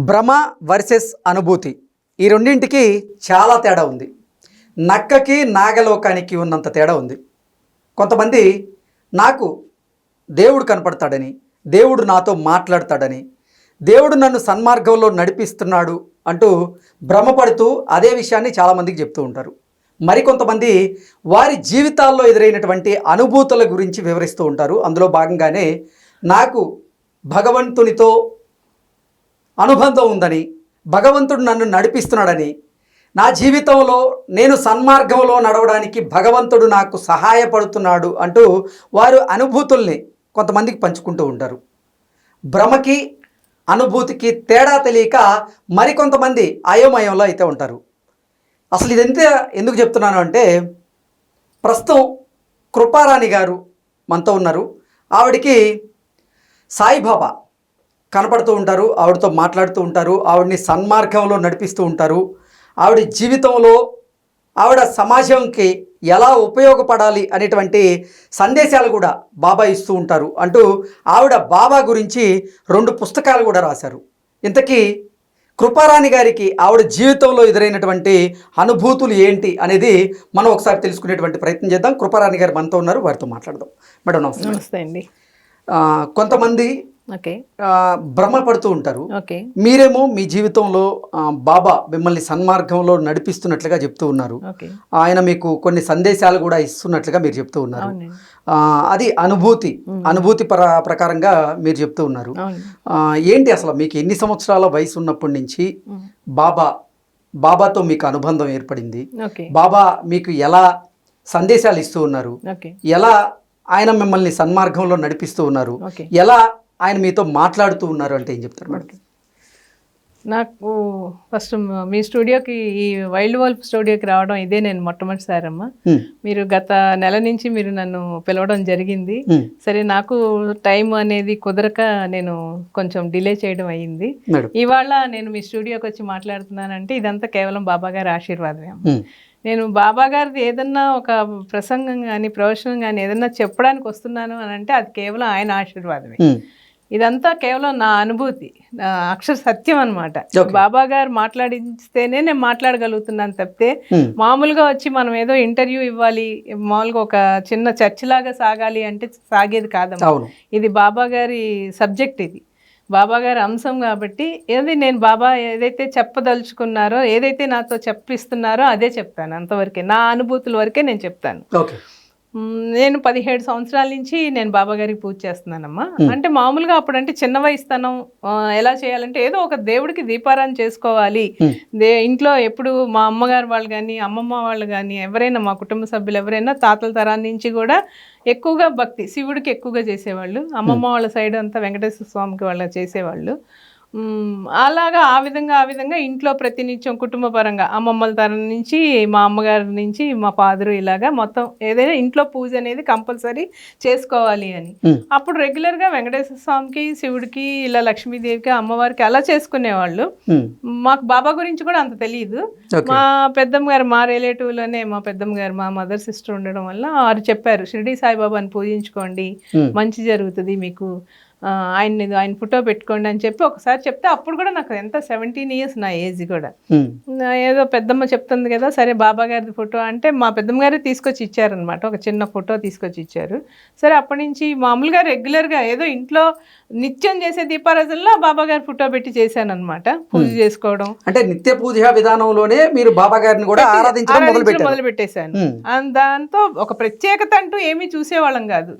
భ్రమ వర్సెస్ అనుభూతి. ఈ రెండింటికి చాలా తేడా ఉంది. నక్కకి నాగలోకానికి ఉన్నంత తేడా ఉంది. కొంతమంది నాకు దేవుడు కనపడతాడని దేవుడు నాతో మాట్లాడతాడని దేవుడు నన్ను సన్మార్గంలో నడిపిస్తున్నాడు అంటూ భ్రమపడుతూ అదే విషయాన్ని చాలామందికి చెప్తూ ఉంటారు. మరికొంతమంది వారి జీవితాల్లో ఎదురైనటువంటి అనుభూతుల గురించి వివరిస్తూ ఉంటారు. అందులో భాగంగానే నాకు భగవంతునితో అనుబంధం ఉందని భగవంతుడు నన్ను నడిపిస్తున్నాడని నా జీవితంలో నేను సన్మార్గంలో నడవడానికి భగవంతుడు నాకు సహాయపడుతున్నాడు అంటూ వారు అనుభూతుల్ని కొంతమందికి పంచుకుంటూ ఉంటారు. భ్రమకి అనుభూతికి తేడా తెలియక మరికొంతమంది అయోమయంలో అయితే ఉంటారు. అసలు ఇదంతా ఎందుకు చెప్తున్నాను అంటే ప్రస్తుతం కృపారాణి గారు మనతో ఉన్నారు. ఆవిడికి సాయిబాబా కనపడుతూ ఉంటారు ఆవిడతో మాట్లాడుతూ ఉంటారు ఆవిడని సన్మార్గంలో నడిపిస్తూ ఉంటారు. ఆవిడ జీవితంలో ఆవిడ సమాజంకి ఎలా ఉపయోగపడాలి అనేటువంటి సందేశాలు కూడా బాబా ఇస్తూ ఉంటారు. అంటూ ఆవిడ బాబా గురించి రెండు పుస్తకాలు కూడా రాశారు. ఇంతకీ కృపారాణి గారికి ఆవిడ జీవితంలో ఎదురైనటువంటి అనుభూతులు ఏంటి అనేది మనం ఒకసారి తెలుసుకునేటువంటి ప్రయత్నం చేద్దాం. కృపారాణి గారు మనతో ఉన్నారు వారితో మాట్లాడదాం. మేడం నమస్తే. నమస్తే అండి. కొంతమంది భ్రమపడుతూ ఉంటారు. మీరేమో మీ జీవితంలో బాబా మిమ్మల్ని సన్మార్గంలో నడిపిస్తున్నట్లుగా చెప్తూ ఉన్నారు. ఆయన మీకు కొన్ని సందేశాలు కూడా ఇస్తున్నట్లుగా మీరు చెప్తూ ఉన్నారు. అది అనుభూతి అనుభూతి ప్ర ప్రకారంగా మీరు చెప్తూ ఉన్నారు. ఏంటి అసలు మీకు ఎన్ని సంవత్సరాల వయసు ఉన్నప్పటి నుంచి. బాబా బాబాతో మీకు అనుబంధం ఏర్పడింది? బాబా మీకు ఎలా సందేశాలు ఇస్తూ ఉన్నారు? ఎలా ఆయన మిమ్మల్ని సన్మార్గంలో నడిపిస్తూ ఉన్నారు? ఎలా ఆయన మీతో మాట్లాడుతూ ఉన్నారు అంటే ఏం చెప్తారు మేడం నాకు ఫస్ట్ మీ స్టూడియోకి ఈ వైల్డ్ వల్ఫ్ స్టూడియోకి రావడం ఇదే నేను మొట్టమొదటిసారమ్మా హ్మ్. మీరు గత నెల నుంచి మీరు నన్ను పిలవడం జరిగింది. సరే నాకు టైం అనేది కుదరక నేను కొంచెం డిలే చేయడం అయ్యింది ఇవాళ నేను మీ స్టూడియోకి వచ్చి మాట్లాడుతున్నానంటే ఇదంతా కేవలం బాబా గారి ఆశీర్వాదమే అమ్మ. నేను బాబా గారిది ఏదన్నా ఒక ప్రసంగం కానీ ప్రవచనం కానీ ఏదన్నా చెప్పడానికి వస్తున్నాను అని అంటే అది కేవలం ఆయన ఆశీర్వాదమే. ఇదంతా కేవలం నా అనుభూతి నా అక్షర సత్యం అనమాట. బాబా గారు మాట్లాడిస్తేనే నేను మాట్లాడగలుగుతున్నాను తప్పితే హ్మ్. మామూలుగా వచ్చి మనం ఏదో ఇంటర్వ్యూ ఇవ్వాలి మామూలుగా ఒక చిన్న చర్చ్ లాగా సాగాలి అంటే సాగేది కాదమ్మా. ఇది బాబా గారి సబ్జెక్ట్ ఇది. బాబా గారి అంశం కాబట్టి ఏది నేను బాబా ఏదైతే చెప్పదలుచుకున్నారో ఏదైతే నాతో చెప్పిస్తున్నారో అదే చెప్తాను. అంతవరకే నా అనుభూతుల వరకే నేను చెప్తాను. నేను పదిహేడు సంవత్సరాల నుంచి నేను బాబా గారికి పూజ చేస్తున్నానమ్మా. అంటే మామూలుగా అప్పుడంటే చిన్న వయసుతనం ఎలా చేయాలంటే ఏదో ఒక దేవుడికి దీపారాధన చేసుకోవాలి. దే ఇంట్లో ఎప్పుడు మా అమ్మగారు వాళ్ళు కానీ అమ్మమ్మ వాళ్ళు కానీ ఎవరైనా మా కుటుంబ సభ్యులు ఎవరైనా తాతల తరాల నుంచి కూడా ఎక్కువగా భక్తి శివుడికి ఎక్కువగా చేసేవాళ్ళు. అమ్మమ్మ వాళ్ళ సైడ్ అంతా వెంకటేశ్వర స్వామికి వాళ్ళ చేసేవాళ్ళు. అలాగా ఆ విధంగా ఆ విధంగా ఇంట్లో ప్రతినిత్యం కుటుంబ పరంగా అమ్మమ్మల తరం నుంచి మా అమ్మగారి నుంచి మా ఫాదరు ఇలాగా మొత్తం ఏదైనా ఇంట్లో పూజ అనేది కంపల్సరీ చేసుకోవాలి అని. అప్పుడు రెగ్యులర్గా వెంకటేశ్వర స్వామికి శివుడికి ఇలా లక్ష్మీదేవికి అమ్మవారికి అలా చేసుకునేవాళ్ళు. మాకు బాబా గురించి కూడా అంత తెలియదు మా పెద్దమ్మ గారు మా రిలేటివ్లోనే మా పెద్దమ్మ గారు మా మదర్ సిస్టర్ ఉండడం వల్ల వారు చెప్పారు షిరిడి సాయిబాబాని పూజించుకోండి. మంచి జరుగుతుంది మీకు. ఆ, ఆయన్ని ఆయన ఫోటో పెట్టుకోండి అని చెప్పి ఒకసారి చెప్తే అప్పుడు కూడా నాకు ఎంత సెవెంటీన్ ఇయర్స్ నా ఏజ్ కూడా. ఏదో పెద్దమ్మ చెప్తుంది కదా సరే బాబా గారిది ఫోటో అంటే మా పెద్దమ్మ గారే తీసుకొచ్చి ఇచ్చారనమాట ఒక చిన్న ఫోటో తీసుకొచ్చి ఇచ్చారు. సరే అప్పటి నుంచి మామూలుగా రెగ్యులర్గా ఏదో ఇంట్లో నిత్యం చేసే దీపారాధనలో బాబా గారి ఫోటో పెట్టి చేశాను అనమాట పూజ చేసుకోవడం. అంటే నిత్య పూజ విధానంలోనే మీరు బాబా గారిని కూడా ఆరాధించడం మొదలు పెట్టేశాను దాంతో ఒక ప్రత్యేకత అంటూ ఏమీ చూసేవాళ్ళం కాదు.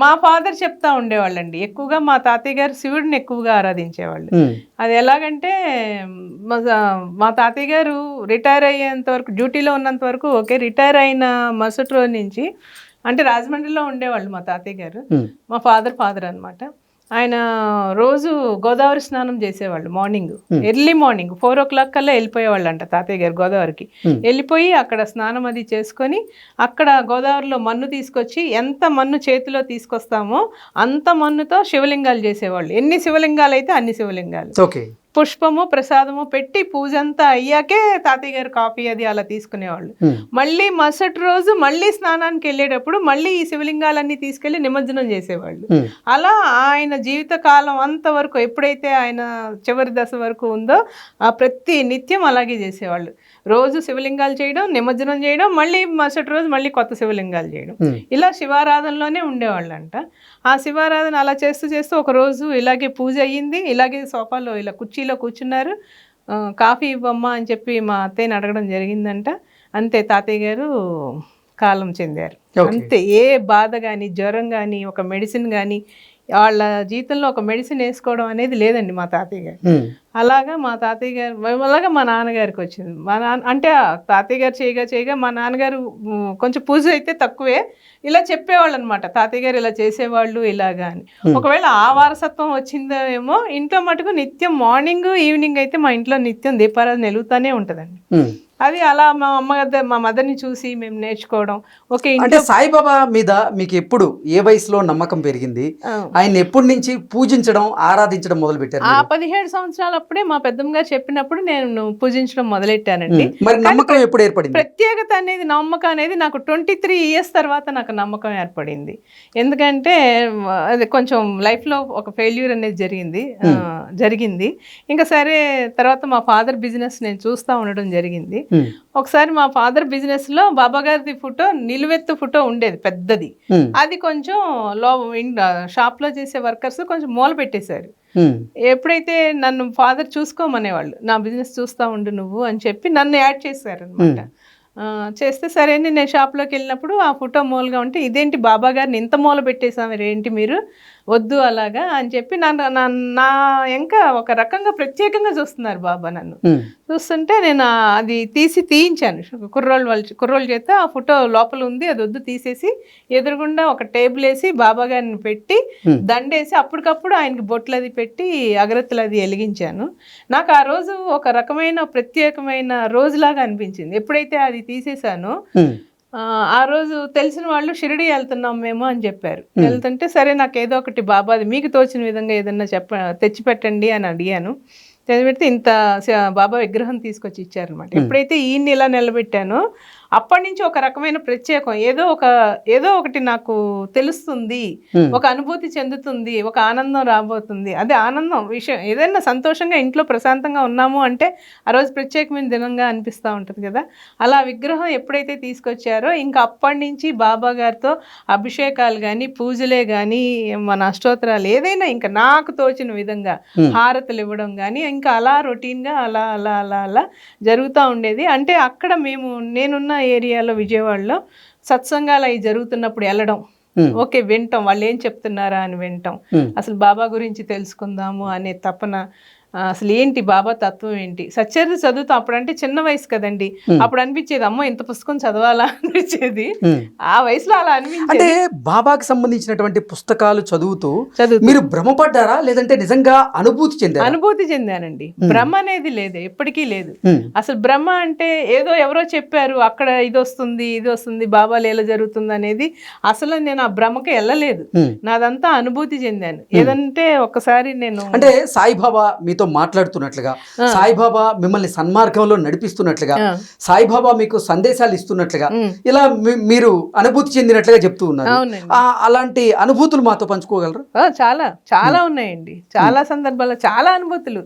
మా ఫాదర్ చెప్తా ఉండేవాళ్ళండి ఎక్కువగా మా తాతయ్య గారు శివుడిని ఎక్కువగా ఆరాధించేవాళ్ళు. అది ఎలాగంటే మా తాతయ్య గారు రిటైర్ అయ్యేంత వరకు డ్యూటీలో ఉన్నంత వరకు ఓకే రిటైర్ అయిన మరుసటి రోజు నుంచి అంటే రాజమండ్రిలో ఉండేవాళ్ళు మా తాతయ్య గారు. మా ఫాదర్ ఫాదర్ అన్నమాట ఆయన రోజు గోదావరి స్నానం చేసేవాళ్ళు morning. Early morning four o'clock కల్లా వెళ్ళిపోయేవాళ్ళు అంట తాతయ్య గారు గోదావరికి. వెళ్ళిపోయి అక్కడ స్నానం అది చేసుకొని అక్కడ గోదావరిలో మన్ను తీసుకొచ్చి ఎంత మన్ను చేతిలో తీసుకొస్తామో అంత మన్నుతో శివలింగాలు చేసేవాళ్ళు. ఎన్ని శివలింగాలు అయితే అన్ని శివలింగాలు. ఓకే. పుష్పము ప్రసాదము పెట్టి పూజ అంతా అయ్యాకే తాతయ్య గారు కాఫీ అది అలా తీసుకునేవాళ్ళు. మళ్ళీ మరుసటి రోజు మళ్ళీ స్నానానికి వెళ్ళేటప్పుడు మళ్ళీ ఈ శివలింగాలన్నీ తీసుకెళ్ళి నిమజ్జనం చేసేవాళ్ళు. అలా ఆయన జీవిత కాలం అంతవరకు ఎప్పుడైతే ఆయన చివరి దశ వరకు ఉందో ఆ ప్రతి నిత్యం అలాగే చేసేవాళ్ళు. రోజు శివలింగాలు చేయడం నిమజ్జనం చేయడం మళ్ళీ మరుసటి రోజు మళ్ళీ కొత్త శివలింగాలు చేయడం. ఇలా శివారాధనలోనే ఉండేవాళ్ళంట. ఆ శివారాధన అలా చేస్తూ చేస్తూ ఒక రోజు ఇలాగే పూజ అయ్యింది. ఇలాగే సోఫాలో ఇలా కుర్చీలో కూర్చున్నారు. కాఫీ ఇవ్వమ్మా అని చెప్పి మా అత్తయ్యని అడగడం జరిగిందంట. అంతే తాతయ్య గారు కాలం చెందారు. అంతే ఏ బాధ కానీ జ్వరం కానీ ఒక మెడిసిన్ కానీ వాళ్ళ జీవితంలో ఒక మెడిసిన్ వేసుకోవడం అనేది లేదండి మా తాతయ్య గారు. అలాగా మా తాతయ్య గారు అలాగా మా నాన్నగారికి వచ్చింది. మా నాన్న అంటే తాతయ్య గారు చేయగా చేయగా మా నాన్నగారు కొంచెం పూజ అయితే తక్కువే. ఇలా చెప్పేవాళ్ళు అనమాట తాతయ్య గారు ఇలా చేసేవాళ్ళు ఇలాగా అని. ఒకవేళ ఆ వారసత్వం వచ్చిందో ఏమో ఇంట్లో మటుకు నిత్యం మార్నింగ్ ఈవినింగ్ అయితే మా ఇంట్లో నిత్యం దీపారాధన వెలుగుతానే ఉంటుందండి. అది అలా మా అమ్మ మా మదర్ని చూసి మేము నేర్చుకోవడం ఓకే అంటే సాయిబాబా మీద మీకు ఎప్పుడు ఏ వయసులో నమ్మకం పెరిగింది. ఆయన ఎప్పటి నుంచి పూజించడం ఆరాధించడం మొదలు పెట్టారు ఆ పదిహేడు సంవత్సరాలప్పుడే మా పెద్దమ్మ గారు చెప్పినప్పుడు నేను పూజించడం మొదలెట్టానండి. మరి నమ్మకం ఎప్పుడు ఏర్పడింది? ప్రత్యేకత అనేది నమ్మకం అనేది నాకు ట్వంటీ త్రీ ఇయర్స్ తర్వాత నాకు నమ్మకం ఏర్పడింది. ఎందుకంటే అది కొంచెం లైఫ్లో ఒక ఫెయిల్యూర్ అనేది జరిగింది. జరిగింది. ఇంకా సరే తర్వాత మా ఫాదర్ బిజినెస్ నేను చూస్తూ ఉండడం జరిగింది. ఒకసారి మా ఫాదర్ బిజినెస్లో బాబా గారిది ఫోటో నిలువెత్తు ఫోటో ఉండేది పెద్దది. అది కొంచెం లో షాప్లో చేసే వర్కర్స్ కొంచెం మూల పెట్టేశారు ఎప్పుడైతే నన్ను ఫాదర్ చూసుకోమనేవాళ్ళు నా బిజినెస్ చూస్తా ఉండు నువ్వు అని చెప్పి నన్ను యాడ్ చేశారనమాట. చేస్తే సరే అని నేను షాప్లోకి వెళ్ళినప్పుడు ఆ ఫోటో మూలగా ఉంటే ఇదేంటి బాబా గారిని ఇంత మూల పెట్టేసాము ఏంటి మీరు? వద్దు అలాగా అని చెప్పి నన్ను నా- నా ఇంకా ఒక రకంగా ప్రత్యేకంగా చూస్తున్నారు బాబా నన్ను. చూస్తుంటే నేను అది తీసి తీయించాను. కుర్రోళ్ళు వాళ్ళ కుర్రోళ్ళ చేత ఆ ఫోటో లోపల ఉంది అది వద్దు తీసేసి ఎదురుగుండా ఒక టేబుల్ వేసి బాబా గారిని పెట్టి. దండేసి అప్పటికప్పుడు ఆయనకి బొట్లు అది పెట్టి అగరత్తులు అది వెలిగించాను. నాకు ఆ రోజు ఒక రకమైన ప్రత్యేకమైన రోజులాగా అనిపించింది. ఎప్పుడైతే అది తీసేసానో ఉమ్, ఆ, ఆ రోజు తెలిసిన వాళ్ళు షిరిడి వెళ్తున్నాం మేము అని చెప్పారు. వెళ్తుంటే సరే నాకు ఏదో ఒకటి బాబాది మీకు తోచిన విధంగా ఏదన్నా చెప్ప తెచ్చి పెట్టండి అని అడిగాను. పెడితే ఇంత బాబా విగ్రహం తీసుకొచ్చి ఇచ్చారనమాట ఎప్పుడైతే ఈయన్ని ఇలా నిలబెట్టానో అప్పటి నుంచి ఒక రకమైన ప్రత్యేకం. ఏదో ఒక ఏదో ఒకటి నాకు తెలుస్తుంది. ఒక అనుభూతి చెందుతుంది. ఒక ఆనందం రాబోతుంది. అదే ఆనందం విషయం. ఏదైనా సంతోషంగా ఇంట్లో ప్రశాంతంగా ఉన్నాము అంటే ఆ రోజు ప్రత్యేకమైన దినంగా అనిపిస్తూ ఉంటుంది కదా. అలా విగ్రహం ఎప్పుడైతే తీసుకొచ్చారో ఇంకా అప్పటి నుంచి బాబా గారితో అభిషేకాలు కానీ పూజలే కానీ మన అష్టోత్తరాలు ఏదైనా ఇంకా నాకు తోచిన విధంగా. హారతులు ఇవ్వడం కానీ ఇంకా అలా రొటీన్గా అలా అలా అలా అలా జరుగుతూ ఉండేది. అంటే అక్కడ మేము నేనున్న ఏరియాలో విజయవాడలో సత్సంగాలు అవి జరుగుతున్నప్పుడు వెళ్ళడం. ఓకే వింటాం. వాళ్ళు ఏం చెప్తున్నారా అని వింటాం. అసలు బాబా గురించి తెలుసుకుందాము అనే తపన అసలు ఏంటి బాబా తత్వం ఏంటి? సత్యది చదువుతాం. అప్పుడంటే చిన్న వయసు కదండి. అప్పుడు అనిపించేది అమ్మో ఇంత పుస్తకం చదవాలా? అనిపించేది. ఆ వయసులో అలా అనిపించేది. అంటే బాబాకి సంబంధించినటువంటి పుస్తకాలు చదువుతూ చదువు మీరు భ్రమపడ్డారా? లేదంటే నిజంగా అనుభూతి చెందారా? అనుభూతి చెందానండి. భ్రమ అనేది లేదు ఎప్పటికీ లేదు. అసలు బ్రహ్మ అంటే ఏదో ఎవరో చెప్పారు అక్కడ ఇది వస్తుంది ఇది వస్తుంది బాబా లీల జరుగుతుంది అనేది అసలు నేను ఆ భ్రమకి వెళ్ళలేదు. నాదంతా అనుభూతి చెందాను. ఏదంటే ఒక్కసారి నేను అంటే సాయిబాబా మీతో మాట్లాడుతున్నట్లుగా సాయిబాబా మిమ్మల్ని సన్మార్గంలో నడిపిస్తున్నట్లుగా. సాయిబాబా మీకు సందేశాలు ఇస్తున్నట్లుగా. ఇలా మీరు అనుభూతి చెందినట్లుగా చెప్తూ ఉన్నారు. అలాంటి అనుభూతులు మాతో పంచుకోగలరు? చాలా చాలా ఉన్నాయండి. చాలా సందర్భాల్లో చాలా అనుభూతులు.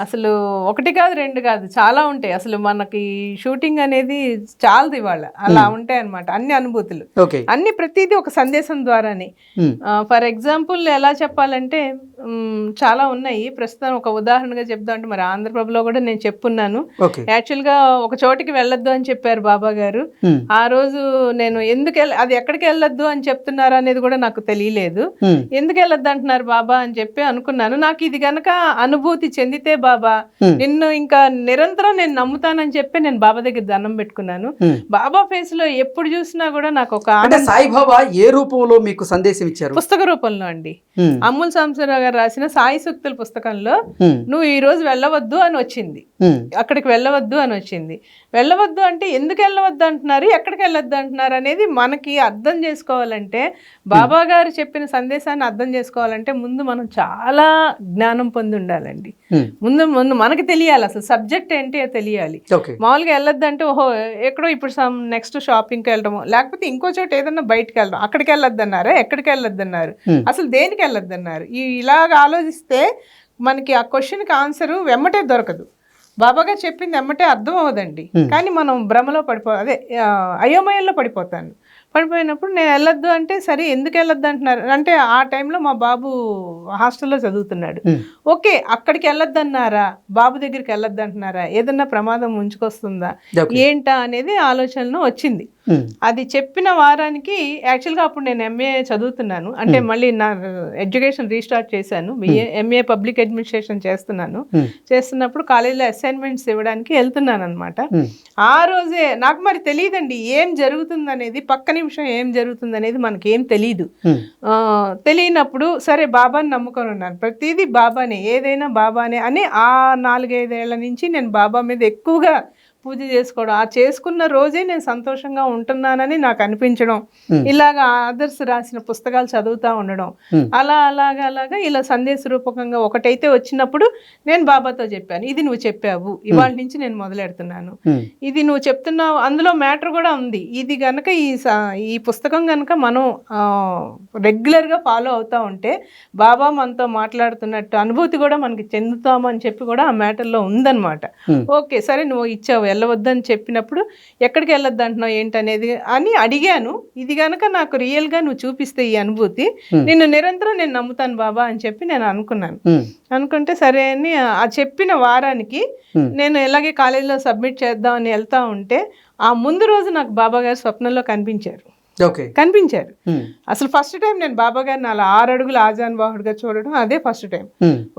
అసలు ఒకటి కాదు రెండు కాదు చాలా ఉంటాయి. అసలు మనకి షూటింగ్ అనేది చాలదు ఇవాళ. అలా ఉంటాయి అన్నమాట అన్ని అనుభూతులు. ఓకే. అన్ని ప్రతిదీ ఒక సందేశం ద్వారానే. ఫర్ ఎగ్జాంపుల్ ఎలా చెప్పాలంటే చాలా ఉన్నాయి. ప్రస్తుతం ఒక ఉదాహరణగా చెప్దాం అంటే మరి ఆంధ్రప్రభలో కూడా నేను చెప్పున్నాను. ఓకే. యాక్చువల్గా ఒక చోటికి వెళ్ళొద్దు అని చెప్పారు బాబా గారు. ఆ రోజు నేను ఎందుకు అది ఎక్కడికి వెళ్ళొద్దు అని చెప్తున్నారు అనేది కూడా నాకు తెలియలేదు. ఎందుకు వెళ్ళొద్దు అంటున్నారు బాబా అని చెప్పి అనుకున్నాను. నాకు ఇది గనక అనుభూతి చెందితే బాబా. నిన్ను ఇంకా నిరంతరం నేను నమ్ముతానని చెప్పి నేను బాబా దగ్గర దండం పెట్టుకున్నాను. బాబా ఫేస్లో ఎప్పుడు చూసినా కూడా నాకు ఒక సాయిబాబా ఏ రూపంలో మీకు సందేశం ఇచ్చారు? పుస్తక రూపంలో అండి. అమ్ముల్ సాంబశివరావు గారు రాసిన సాయి సూక్తుల పుస్తకంలో నువ్వు ఈ రోజు వెళ్ళవద్దు అని వచ్చింది. అక్కడికి వెళ్ళవద్దు అని వచ్చింది. వెళ్ళవద్దు అంటే ఎందుకు వెళ్ళవద్దు అంటున్నారు? ఎక్కడికి వెళ్ళొద్దు అంటున్నారు అనేది మనకి అర్థం చేసుకోవాలంటే బాబా గారు చెప్పిన సందేశాన్ని అర్థం చేసుకోవాలంటే ముందు మనం చాలా జ్ఞానం పొంది ఉండాలండి. ముందు ముందు మనకి తెలియాలి అసలు సబ్జెక్ట్ ఏంటి తెలియాలి. ఓకే. మామూలుగా వెళ్ళొద్దు అంటే ఓహో ఎక్కడో ఇప్పుడు సమ్ నెక్స్ట్ షాపింగ్కి వెళ్ళడము లేకపోతే ఇంకో చోట ఏదన్నా బయటకు వెళ్ళడం అక్కడికి వెళ్ళొద్దు అన్నారా? ఎక్కడికి వెళ్ళొద్దు అన్నారు? Hmm. అసలు దేనికి వెళ్ళొద్దు అన్నారు ఈ ఇలాగ ఆలోచిస్తే మనకి ఆ క్వశ్చన్కి ఆన్సర్ వెమ్మటే దొరకదు. బాబాగా చెప్పింది వెమ్మటే అర్థం అవ్వదండి. కానీ మనం భ్రమలో పడిపో అదే అయోమయంలో పడిపోతాను. పడిపోయినప్పుడు నేను వెళ్ళొద్దు అంటే సరే ఎందుకు వెళ్ళొద్దు అంటున్నారు? అంటే ఆ టైంలో మా బాబు హాస్టల్లో చదువుతున్నాడు. ఓకే అక్కడికి వెళ్ళొద్దు అన్నారా? బాబు దగ్గరికి వెళ్ళొద్దు అంటున్నారా? ఏదన్నా ప్రమాదం ముంచుకొస్తుందా ఏంటా అనేది ఆలోచనలో వచ్చింది. అది చెప్పిన వారానికి యాక్చువల్గా అప్పుడు నేను ఎంఏ చదువుతున్నాను. అంటే మళ్ళీ నా ఎడ్యుకేషన్ రీస్టార్ట్ చేశాను. బిఏ ఎంఏ పబ్లిక్ అడ్మినిస్ట్రేషన్ చేస్తున్నాను. Hmm. చేస్తున్నప్పుడు కాలేజీలో అసైన్మెంట్స్ ఇవ్వడానికి వెళ్తున్నాను అనమాట ఆ రోజే నాకు మరి తెలియదండి ఏం జరుగుతుంది అనేది పక్క నిమిషం ఏం జరుగుతుంది అనేది మనకి ఏం తెలియదు తెలియనప్పుడు సరే బాబాని నమ్ముకొని ఉన్నాను. ప్రతిదీ బాబానే ఏదైనా బాబానే అని ఆ నాలుగైదేళ్ళ నుంచి నేను బాబా మీద ఎక్కువగా పూజ చేసుకోవడం. ఆ చేసుకున్న రోజే నేను సంతోషంగా ఉంటున్నానని నాకు అనిపించడం. ఇలాగ ఆదర్శ రాసిన పుస్తకాలు చదువుతా ఉండడం. అలా అలాగా అలాగా ఇలా సందేశ రూపకంగా ఒకటైతే వచ్చినప్పుడు నేను బాబాతో చెప్పాను ఇది నువ్వు చెప్పావు ఇవాళ నుంచి నేను మొదలెడుతున్నాను. ఇది నువ్వు చెప్తున్నావు అందులో మ్యాటర్ కూడా ఉంది. ఇది గనక ఈ ఈ పుస్తకం గనక మనం రెగ్యులర్గా ఫాలో అవుతా ఉంటే బాబా మనతో మాట్లాడుతున్నట్టు అనుభూతి కూడా మనకి చెందుతామని చెప్పి కూడా ఆ మ్యాటర్లో ఉందన్నమాట. ఓకే సరే నువ్వు ఇచ్చావు వెళ్ళవద్దని చెప్పినప్పుడు ఎక్కడికి వెళ్ళొద్దు అంటున్నావు ఏంటనేది అని అడిగాను ఇది గనక నాకు రియల్గా నువ్వు చూపిస్తే ఈ అనుభూతి. నిన్ను నిరంతరం నేను నమ్ముతాను బాబా అని చెప్పి నేను అనుకున్నాను అనుకుంటే సరే అని ఆ చెప్పిన వారానికి. నేను ఎలాగే కాలేజీలో సబ్మిట్ చేద్దామని వెళ్తా ఉంటే ఆ ముందు రోజు నాకు బాబా గారు స్వప్నంలో కనిపించారు కనిపించారు. అసలు ఫస్ట్ టైం నేను బాబా గారిని అలా ఆరు అడుగులు ఆజాన్ బాహుడుగా చూడడం అదే ఫస్ట్ టైం.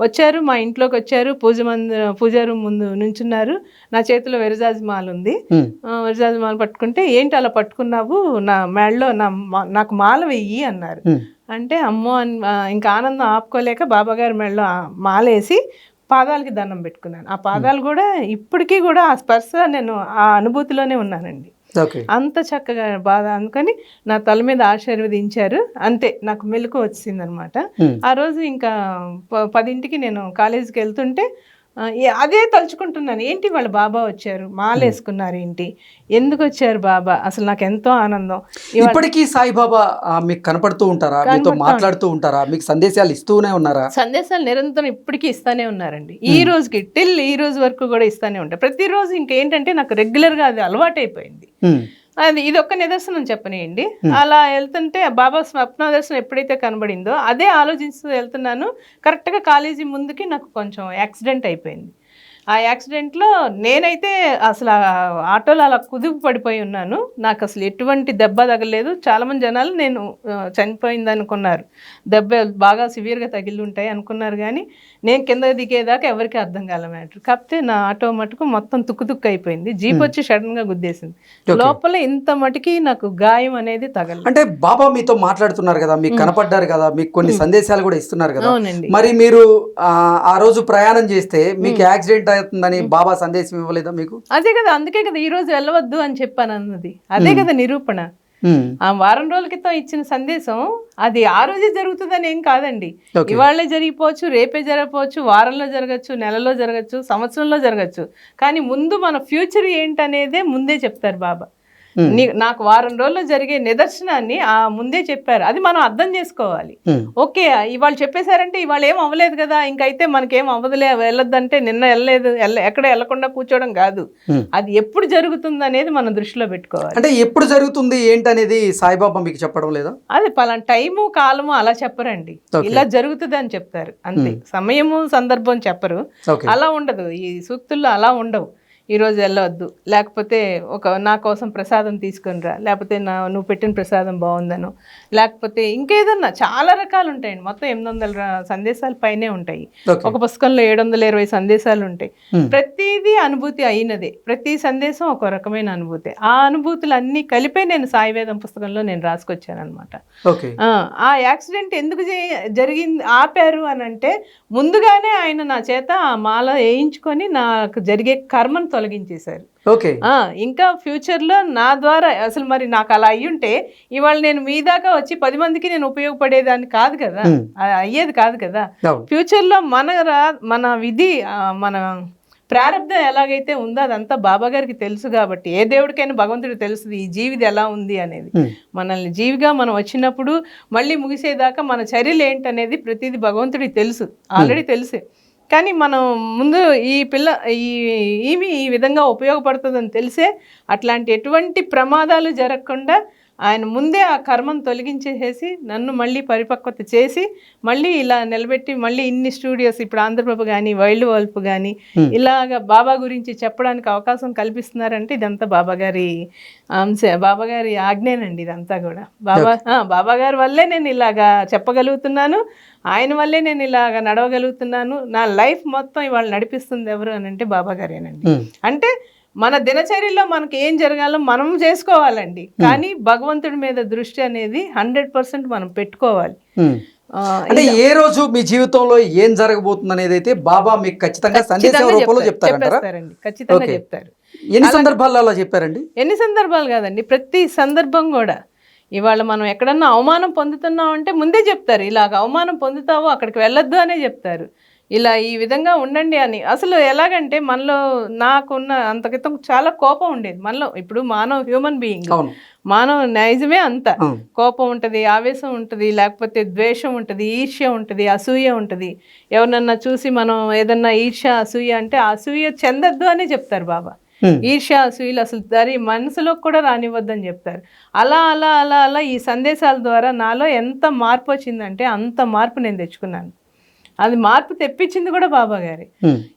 వచ్చారు మా ఇంట్లోకి వచ్చారు పూజ మంది పూజా రూమ్ ముందు నుంచున్నారు. నా చేతిలో వెరజాజి మాల ఉంది. వరజాజి మాల పట్టుకుంటే ఏంటి అలా పట్టుకున్నావు? నా మెడలో నా మా- నాకు మాల వెయ్యి అన్నారు. అంటే అమ్మో ఇంకా ఆనందం ఆపుకోలేక బాబాగారి మెడలో ఆ మాలేసి పాదాలకి దండం పెట్టుకున్నాను. ఆ పాదాలు కూడా ఇప్పటికీ కూడా ఆ స్పర్శ నేను ఆ అనుభూతిలోనే ఉన్నానండి. అంత చక్కగా బాధ. అందుకని నా తల మీద ఆశీర్వదించారు అంతే నాకు మెలకు వచ్చిందనమాట ఉమ్, ఆ రోజు ఇంకా పదింటికి నేను కాలేజీకి వెళ్తుంటే అదే తలుచుకుంటున్నాను. ఏంటి వాళ్ళ బాబా వచ్చారు? మాలేసుకున్నారు ఏంటి? ఎందుకు వచ్చారు బాబా? అసలు నాకు ఎంతో ఆనందం. ఇప్పటికీ సాయిబాబా మీకు కనపడుతూ ఉంటారా? మీతో మాట్లాడుతూ ఉంటారా? మీకు సందేశాలు ఇస్తూనే ఉన్నారా? సందేశాలు నిరంతరం ఇప్పటికీ ఇస్తానే ఉన్నారండి. ఈ రోజుకి టిల్ ఈ రోజు వరకు కూడా ఇస్తానే ఉంటారు ప్రతిరోజు ఇంకేంటంటే నాకు రెగ్యులర్గా అది అలవాటైపోయింది. అది ఇది ఒక్క నిదర్శనం చెప్పనియండి. అలా వెళ్తుంటే బాబా స్వప్న దర్శనం ఎప్పుడైతే కనబడిందో అదే ఆలోచిస్తూ వెళ్తున్నాను. కరెక్ట్గా కాలేజీ ముందుకి నాకు కొంచెం యాక్సిడెంట్ అయిపోయింది. ఆ యాక్సిడెంట్లో నేనైతే అసలు ఆటోలో అలా కుదుపు పడిపోయి ఉన్నాను. నాకు అసలు ఎటువంటి దెబ్బ తగలేదు. చాలామంది జనాలు నేను చనిపోయింది అనుకున్నారు దెబ్బ బాగా సివియర్గా తగిలి ఉంటాయి అనుకున్నారు కానీ నేను కింద దిగేదాకా ఎవరికి అర్థం కాల మ్యాటర్. కాకపోతే నా ఆటో మటుకు మొత్తం తుక్కు తుక్కు అయిపోయింది. జీప్ వచ్చి సడన్గా గుద్దేసింది. లోపల ఇంత మటుకి నాకు గాయం అనేది తగలదు. అంటే బాబా మీతో మాట్లాడుతున్నారు కదా మీకు కనపడ్డారు కదా మీకు కొన్ని సందేశాలు కూడా ఇస్తున్నారు కదా. మరి మీరు ఆ రోజు ప్రయాణం చేస్తే మీకు యాక్సిడెంట్ అవుతుందని బాబా సందేశం ఇవ్వలేదా మీకు? అదే కదా అందుకే కదా ఈ రోజు వెళ్ళవద్దు అని చెప్పాను అన్నది. అదే కదా నిరూపణ. ఆ వారం రోజుల క్రితం ఇచ్చిన సందేశం అది ఆ రోజే జరుగుతుందని ఏం కాదండి. ఇవాళే జరిగిపోవచ్చు రేపే జరగపోవచ్చు వారంలో జరగచ్చు నెలలో జరగచ్చు సంవత్సరంలో జరగచ్చు. కానీ ముందు మన ఫ్యూచర్ ఏంటనేదే ముందే చెప్తారు బాబా. నాకు వారం రోజుల్లో జరిగే నిదర్శనాన్ని ఆ ముందే చెప్పారు. అది మనం అర్థం చేసుకోవాలి. ఓకే ఇవాళ చెప్పేశారంటే ఇవాళ ఏం అవ్వలేదు కదా ఇంకైతే మనకేం అవ్వదులే వెళ్ళొద్దంటే నిన్న వెళ్ళలేదు వెళ్ళ ఎక్కడ వెళ్ళకుండా కూర్చోవడం కాదు. అది ఎప్పుడు జరుగుతుంది అనేది మనం దృష్టిలో పెట్టుకోవాలి. అంటే ఎప్పుడు జరుగుతుంది ఏంటనేది సాయిబాబా మీకు చెప్పడం లేదా? అది పలానా టైము కాలము అలా చెప్పరండి. ఇలా జరుగుతుంది అని చెప్తారు అంతే. సమయము సందర్భం చెప్పరు. అలా ఉండదు ఈ సూక్తుల్లో అలా ఉండవు. ఈరోజు వెళ్ళవద్దు. లేకపోతే ఒక నా కోసం ప్రసాదం తీసుకొని రా లేకపోతే నా నువ్వు పెట్టిన ప్రసాదం బాగుందను. లేకపోతే ఇంకేదన్నా చాలా రకాలు ఉంటాయండి మొత్తం ఎనిమిది వందల సందేశాలు పైనే ఉంటాయి. ఒక పుస్తకంలో ఏడు వందల ఇరవై సందేశాలు ఉంటాయి. ప్రతిదీ అనుభూతి అయినదే. ప్రతి సందేశం ఒక రకమైన అనుభూతి. ఆ అనుభూతులు అన్నీ కలిపే నేను సాయివేదం పుస్తకంలో నేను రాసుకొచ్చాను అనమాట ఆ యాక్సిడెంట్ ఎందుకు జరిగింది ఆపారు అని అంటే ముందుగానే ఆయన నా చేత ఆ మాల వేయించుకొని నాకు జరిగే కర్మను తొలగించేశారు. ఓకే. ఆ, ఇంకా ఫ్యూచర్లో నా ద్వారా అసలు మరి నాకు అలా అయ్యుంటే ఇవాళ నేను మీ దాకా వచ్చి పది మందికి నేను ఉపయోగపడేదాన్ని కాదు కదా. అయ్యేది కాదు కదా. ఫ్యూచర్లో మన రా మన విధి మన ప్రారంధం ఎలాగైతే ఉందో అదంతా బాబా గారికి తెలుసు కాబట్టి ఏ దేవుడికైనా భగవంతుడికి తెలుసు ఈ జీవిది ఎలా ఉంది అనేది. మనల్ని జీవిగా మనం వచ్చినప్పుడు మళ్ళీ ముగిసేదాకా మన చర్యలు ఏంటనేది ప్రతిదీ భగవంతుడికి తెలుసు. ఆల్రెడీ తెలుసే. కానీ మనం ముందు ఈ పిల్ల ఈ ఈమె ఈ విధంగా ఉపయోగపడుతుందని తెలిసే అట్లాంటి ఎటువంటి ప్రమాదాలు జరగకుండా ఆయన ముందే ఆ కర్మను తొలగించేసేసి నన్ను మళ్ళీ పరిపక్వత చేసి మళ్ళీ ఇలా నిలబెట్టి మళ్ళీ ఇన్ని స్టూడియోస్ ఇప్పుడు ఆంధ్రప్రభ కానీ వైల్డ్ వల్ప్ కానీ. ఇలాగ బాబా గురించి చెప్పడానికి అవకాశం కల్పిస్తున్నారంటే ఇదంతా బాబా గారి అంశ బాబా గారి ఆజ్ఞేనండి ఇదంతా కూడా బాబా ఆ, బాబా గారి వల్లే నేను ఇలాగా చెప్పగలుగుతున్నాను ఆయన వల్లే నేను ఇలాగ నడవగలుగుతున్నాను నా లైఫ్ మొత్తం ఇవాళ నడిపిస్తుంది ఎవరు అని అంటే బాబా గారేనండి ఉమ్. అంటే మన దినచర్యలో మనకి ఏం జరగాలో మనం చేసుకోవాలండి. కానీ భగవంతుడి మీద దృష్టి అనేది హండ్రెడ్ పర్సెంట్ మనం పెట్టుకోవాలి. అంటే ఏ రోజు మీ జీవితంలో ఏం జరగబోతుంది అనేది అయితే బాబా మీకు ఖచ్చితంగా సందేశం రూపంలో ఖచ్చితంగా. చెప్తారు. ఎన్ని సందర్భాల్లో అలా చెప్పారండి? ఎన్ని సందర్భాలు కాదండి. ప్రతి సందర్భం కూడా. ఇవాళ మనం ఎక్కడన్నా అవమానం పొందుతున్నాం అంటే ముందే చెప్తారు. ఇలాగ అవమానం పొందుతావో అక్కడికి వెళ్ళొద్దు అనే చెప్తారు. ఇలా ఈ విధంగా ఉండండి అని. అసలు ఎలాగంటే మనలో నాకున్న అంత క్రితం చాలా కోపం ఉండేది. మనలో ఇప్పుడు మానవ హ్యూమన్ బీయింగ్ మానవ నైజమే అంత. కోపం ఉంటుంది ఆవేశం ఉంటుంది లేకపోతే ద్వేషం ఉంటుంది ఈర్ష్య ఉంటుంది అసూయ ఉంటుంది. ఎవరినన్నా చూసి మనం ఏదన్నా ఈర్ష్య అసూయ అంటే అసూయ చెందద్దు అనే చెప్తారు బాబా. ఉమ్. ఈర్ష్య అసూయలు అసలు దారి మనసులోకి కూడా రానివ్వద్దని చెప్తారు. అలా అలా అలా అలా ఈ సందేశాల ద్వారా నాలో ఎంత మార్పు వచ్చిందంటే అంత మార్పు నేను తెచ్చుకున్నాను. అది మార్పు తెప్పించింది కూడా బాబా గారి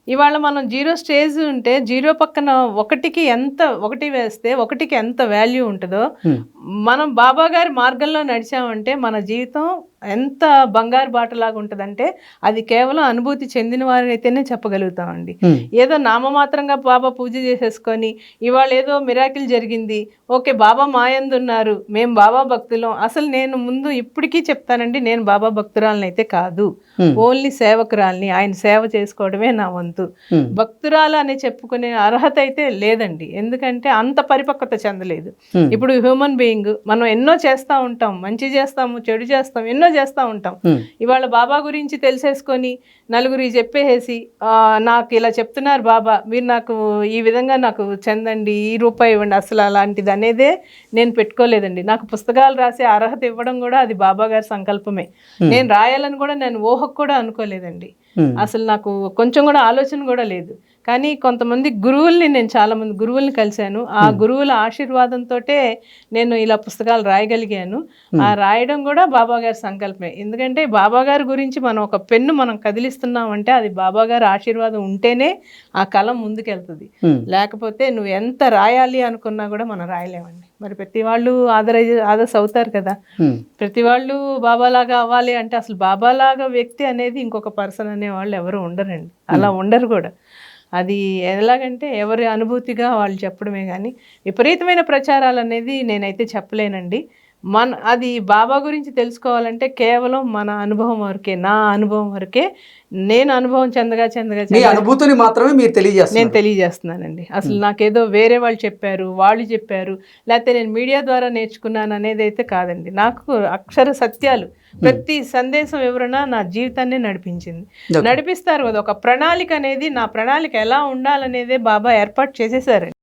ఇవాళ మనం జీరో స్టేజ్ ఉంటే జీరో పక్కన ఒకటికి ఎంత ఒకటి వేస్తే ఒకటికి ఎంత వాల్యూ ఉంటుందో ఉమ్. మనం బాబా గారి మార్గంలో నడిచామంటే మన జీవితం ఎంత బంగారు బాటలాగా ఉంటుందంటే అది కేవలం అనుభూతి చెందిన వారైతేనే చెప్పగలుగుతామండి ఉమ్. ఏదో నామమాత్రంగా బాబా పూజ చేసేసుకొని ఇవాళ ఏదో మిరాకిల్ జరిగింది ఓకే బాబా మాయందు ఉన్నారు మేము బాబా భక్తులం అసలు నేను ముందు ఇప్పటికీ చెప్తానండి నేను బాబా భక్తురాలని అయితే కాదు Hmm. ఓన్లీ సేవకురాల్ని ఆయన సేవ చేసుకోవడమే నా వంతు Hmm. భక్తురాలు అని చెప్పుకునే అర్హత అయితే లేదండి ఎందుకంటే అంత పరిపక్వత చెందలేదు. ఇప్పుడు హ్యూమన్ బీయింగ్ మనం ఎన్నో చేస్తూ ఉంటాం మంచి చేస్తాము చెడు చేస్తాం ఎన్నో చేస్తూ ఉంటాం. ఇవాళ బాబా గురించి తెలిసేసుకొని నలుగురికి చెప్పేసి "ఆ, నాకు ఇలా చెప్తున్నారు బాబా మీరు నాకు ఈ విధంగా నాకు చెందండి ఈ రూపాయి ఇవ్వండి అసలు అలాంటిది అనేదే నేను పెట్టుకోలేదండి నాకు పుస్తకాలు రాసే అర్హత ఇవ్వడం కూడా అది బాబా గారి సంకల్పమే నేను రాయాలని కూడా నేను ఊహకు కూడా అనుకోలేదండి. అసలు నాకు కొంచెం కూడా ఆలోచన కూడా లేదు. కానీ కొంతమంది గురువుల్ని నేను చాలా మంది గురువుల్ని కలిశాను. ఆ గురువుల ఆశీర్వాదంతో నేను ఇలా పుస్తకాలు రాయగలిగాను. ఆ రాయడం కూడా బాబా గారి సంకల్పమే. ఎందుకంటే బాబా గారి గురించి మనం ఒక పెన్ను మనం కదిలిస్తున్నామంటే అది బాబా గారి ఆశీర్వాదం ఉంటేనే ఆ కలం ముందుకెళ్తుంది. లేకపోతే నువ్వు ఎంత రాయాలి అనుకున్నా కూడా మనం రాయలేమండి. మరి ప్రతి వాళ్ళు ఆదరైజ్ ఆదర్స్ అవుతారు కదా. ప్రతి వాళ్ళు బాబాలాగా అవ్వాలి అంటే అసలు బాబాలాగా వ్యక్తి అనేది ఇంకొక పర్సన్ అనే వాళ్ళు ఎవరు ఉండరండి. అలా ఉండరు కూడా. అది ఎలాగంటే ఎవరి అనుభూతిగా వాళ్ళు చెప్పడమే కానీ విపరీతమైన ప్రచారాలు అనేది నేనైతే చెప్పలేనండి. మన అది బాబా గురించి తెలుసుకోవాలంటే కేవలం మన అనుభవం వరకే నా అనుభవం వరకే నేను అనుభవం చెందగా చెందగా మీ అనుభూతిని మాత్రమే మీరు తెలియజేస్తారు నేను తెలియజేస్తున్నానండి. అసలు నాకేదో వేరే వాళ్ళు చెప్పారు వాళ్ళు చెప్పారు లేకపోతే నేను మీడియా ద్వారా నేర్చుకున్నాను అనేది అయితే కాదండి. నాకు అక్షర సత్యాలు ప్రతి సందేశం ఎవరైనా నా జీవితాన్ని నడిపించింది. నడిపిస్తారు కదా ఒక ప్రణాళిక అనేది నా ప్రణాళిక ఎలా ఉండాలనేదే బాబా ఏర్పాటు చేసేసారండి.